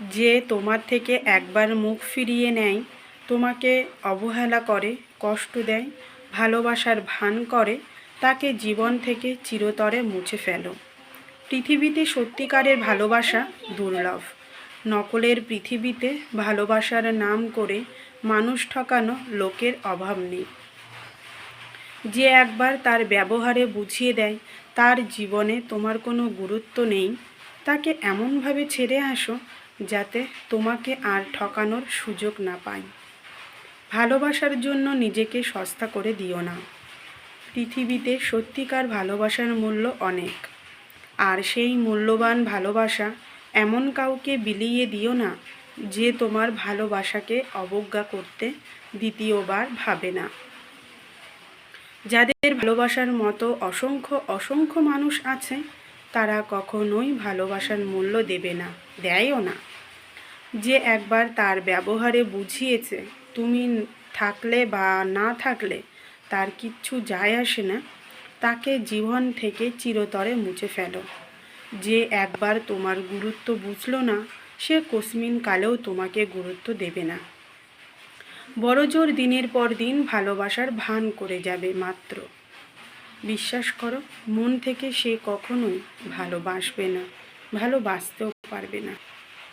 যে তোমার থেকে একবার মুখ ফিরিয়ে নেয়, তোমাকে অবহেলা করে, কষ্ট দেয়, ভালোবাসার ভান করে, তাকে জীবন থেকে চিরতরে মুছে ফেলো। পৃথিবীতে সত্যিকারের ভালোবাসা দুর্লভ। নকলের পৃথিবীতে ভালোবাসার নাম করে মানুষ ঠকানো লোকের অভাব নেই। যে একবার তার ব্যবহারে বুঝিয়ে দেয়, তার জীবনে তোমার কোনো গুরুত্ব নেই, তাকে এমনভাবে ছেড়ে আসো যাতে তোমাকে আর ঠকানোর সুযোগ না পায় ভালোবাসার জন্য নিজেকে সস্তা করে দিও না। পৃথিবীতে সত্যিকার ভালোবাসার মূল্য অনেক। আর সেই মূল্যবান ভালোবাসা এমন কাউকে বিলিয়ে দিও না যে তোমার ভালোবাসাকে অবজ্ঞা করতে দ্বিতীয়বার ভাবে না। যাদের ভালোবাসার মতো অসংখ্য অসংখ্য মানুষ আছে তারা কখনোই ভালোবাসার মূল্য দেবে না, দেয়ও না। যে একবার তার ব্যবহারে বুঝিয়েছে, তুমি থাকলে বা না থাকলে তার কিচ্ছু যায় আসে না, তাকে জীবন থেকে চিরতরে মুছে ফেলো। যে একবার তোমার গুরুত্ব বুঝলো না, সে কস্মিন কালেও তোমাকে গুরুত্ব দেবে না। বড়জোর দিনের পর দিন ভালোবাসার ভান করে যাবে মাত্র। বিশ্বাস করো মন থেকে সে কখনোই ভালোবাসবে না ভালোবাসতেও পারবে না।